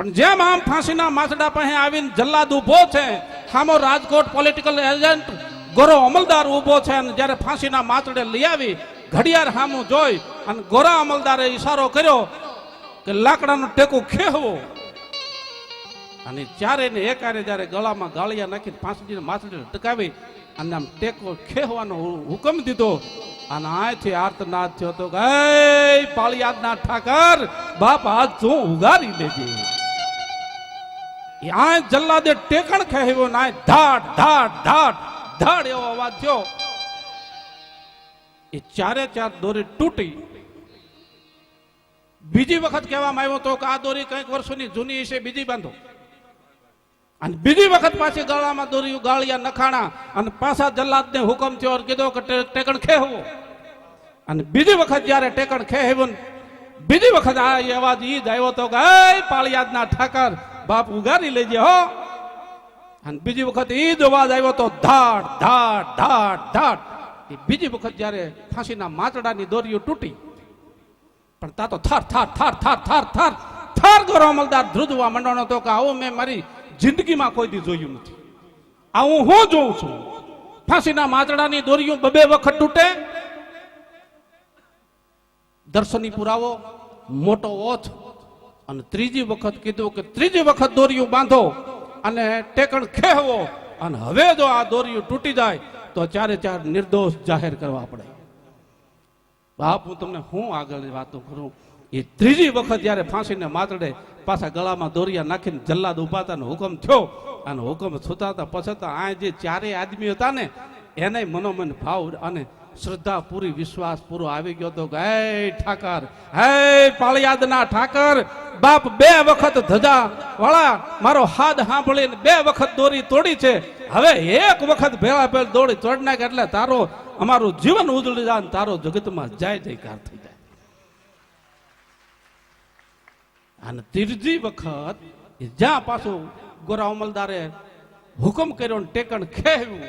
અને જેમ આમ ફાંસીના માથડા પાસે આવીને જલ્લાદ ઊભો છે સામો રાજકોટ પોલિટિકલ એજન્ટ ગોરો અમલદાર ઊભો છે અને જ્યારે ફાંસીના માથડે લઈ આવી, ઘડિયાળ સામું જોઈ અને ગોરા અમલદારે ઈશારો કર્યો કે લાકડાનો ટેકો ખેહવો. અને ચારે ને એકારે જ્યારે ગળામાં ગાળિયા નાખીને ફાંસીના માથડે ટકાવી અને આમ ટેકો ખેહવાનો હુકમ દીધો. અને આથી આર્તનાદ થયો તો કે "એ પાળિયાદના ઠાકર, બાપ આજ તું ઉગારી લેજે આ જલ્લાદે ટેકણ ખેહ્યો ના ધાડ ધાડ ધાડ ધાડ એવો અવાજ થયો. એ ચારે ચાર દોરી તૂટી. બીજી વખત કહેવામાં આવ્યો તો કે આ દોરી કંઈક વર્ષોની જૂની છે, બીજી બાંધો. અને બીજી વખત પાછી ગળામાં દોરી ગાળિયા નખાણા અને પાછા જલ્લાદને હુકમ થયો કીધો કે ટેકણ ખેહવો અને બીજી વખત જ્યારે ટેકણ ખેહવ્યો ને, બીજી વખત આ અવાજ ઈ જ આવ્યો તો કે પાળિયાદના ઠાકર બાપ ઉગારી લેજે હો અને બીજી વખત ઈ જ અવાજ આવ્યો તો ધાડ ધાડ ધાડ ધાડ એ બીજી વખત જ્યારે ફાંસીના માચડાની દોરીઓ તૂટી પણ તા તો થાર થાર થાર થાર થાર થાર થાર ગોરો અમલદાર ધ્રુજવા મંડવાનો તો કે આવું મેં મારી જિંદગીમાં કોઈ દી જોયું નથી. આવું હું જોઉં છું? ફાંસીના માચડાની દોરીઓ બબે વખત તૂટે? દર્શની પુરાવો, મોટો ઓથ અને ત્રીજી વખત કીધું કે ત્રીજી વખત દોરિયું બાંધો અને ટેકણ ખેવો અને હવે જો આ દોરિયું તૂટી જાય, તો ચારે ચાર નિર્દોષ જાહેર કરવા પડે. બાપ, હું તમને હું આગળ વાતો કરું? એ ત્રીજી વખત જ્યારે ફાંસીને માતડે પાછા ગળામાં દોરિયા નાખીને જલ્લાદ ઉભાતાનો હુકમ થયો અને હુકમ થતા પછતા આ જે ચારેય આદમી હતા ને એને મનોમન ભાવ અને શ્રદ્ધા પૂરી વિશ્વાસ પૂરો આવી ગયો તો હે ઠાકર, હે પાળિયાદના ઠાકર, બાપ બે વખત ધજા વાળા મારો હાથ સાંભળીને બે વખત દોરી તોડી છે. હવે એક વખત ભેળા ભેળ દોડી તોડ નાખે એટલે તારો, અમારું જીવન ઉજળી જાય તારો જગતમાં જય જયકાર થઈ જાય. અને ત્રીજી વખત જ્યાં પાછું ગોરા અમલદારે હુકમ કર્યો ટેકણ ખેવ્યું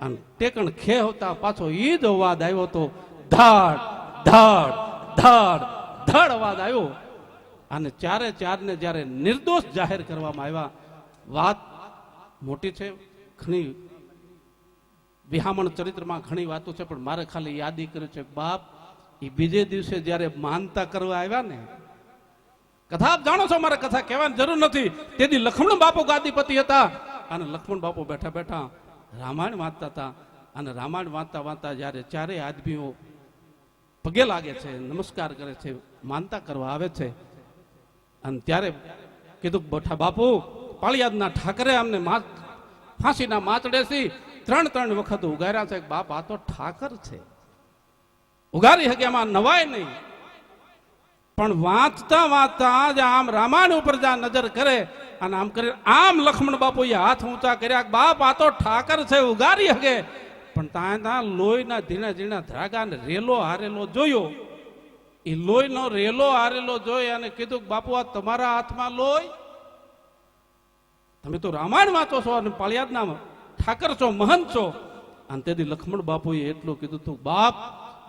અને ટેકણ ખેવતા પાછો ઈ જ અવાજ આવ્યો તો ધડ ધડ ધડ ધડ અવાજ આવ્યો. અને ચારે ચારને જ્યારે નિર્દોષ જાહેર કરવામાં આવ્યા, વાત મોટી છે, ઘણી વિહામણ ચરિત્રમાં ઘણી વાતો છે, પણ મારે ખાલી યાદી કર્યું છે, બાપ એ બીજે દિવસે જ્યારે માનતા કરવા આવ્યા ને, કથા આપ જાણો છો મારે કથા કહેવાની જરૂર નથી. તેથી લખમણ બાપુ ગાદીપતિ હતા. અને લક્ષ્મણ બાપુ બેઠા બેઠા રામાયણ વાંચતા હતા અને રામાયણ વાંચતા વાંચતા જ્યારે ચારેય આદમીઓ પગે લાગે છે, નમસ્કાર કરે છે, માનતા કરવા આવે છે, અને ત્યારે કીધું બોઠા બાપુ, પાળિયાદના ઠાકરે અમને ફાંસીના માતડેથી ત્રણ ત્રણ વખત ઉગાર્યા છે. બાપ, આ તો ઠાકર છે. ઉગારી શકે એમાં નવાય નહીં. પણ વાંચતા વાંચતા જ આમ રામાયણ ઉપર જ્યાં નજર કરે અને આમ કરે આમ લક્ષ્મણ બાપુએ હાથ ઊંચા કર્યા બાપ, આ તો ઠાકર છે, ઉગારી હકે પણ ત્યાં ત્યાં લોહીના ધીણા ઝીણા ધ્રાગા ને રેલો હારેલો જોયો. એ લોહીનો રેલો હારેલો જોઈ અને કીધું બાપુ, આ તમારા હાથમાં લોહી? તમે તો રામાયણ વાંચો છો અને પાળિયાદના ઠાકર છો, મહંત છો. અને તેથી લક્ષ્મણ બાપુએ એટલું કીધું તું, બાપ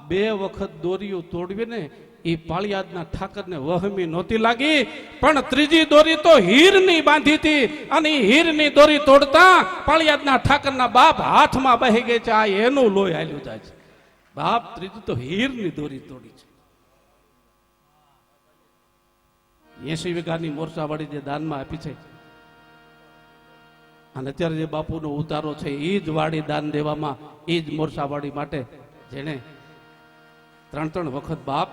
બે વખત દોરીઓ તોડવીને એ પાળિયાદના ઠાકરને વહમી નહોતી લાગી, પણ ત્રીજી દોરી તો હીરની બાંધી હતી અને હીરની દોરી તોડતા પાળિયાદના ઠાકરના બાપ હાથમાં બહી ગઈ છે, આ એનું લોહી હાલ્યું જાય છે. બાપ ત્રીજી તો હીરની દોરી તોડી છે. એસી વીઘાની મોરચાવાળી જે દાનમાં આપી છે, અને અત્યારે જે બાપુનો ઉતારો છે એ જ વાડી દાન દેવામાં એ જ મોરચાવાળી માટે જેણે ત્રણ ત્રણ વખત બાપ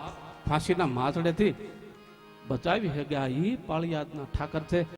ફાંસીના માથડેથી બચાવી ગયા એ પાળિયાદના ઠાકર છે.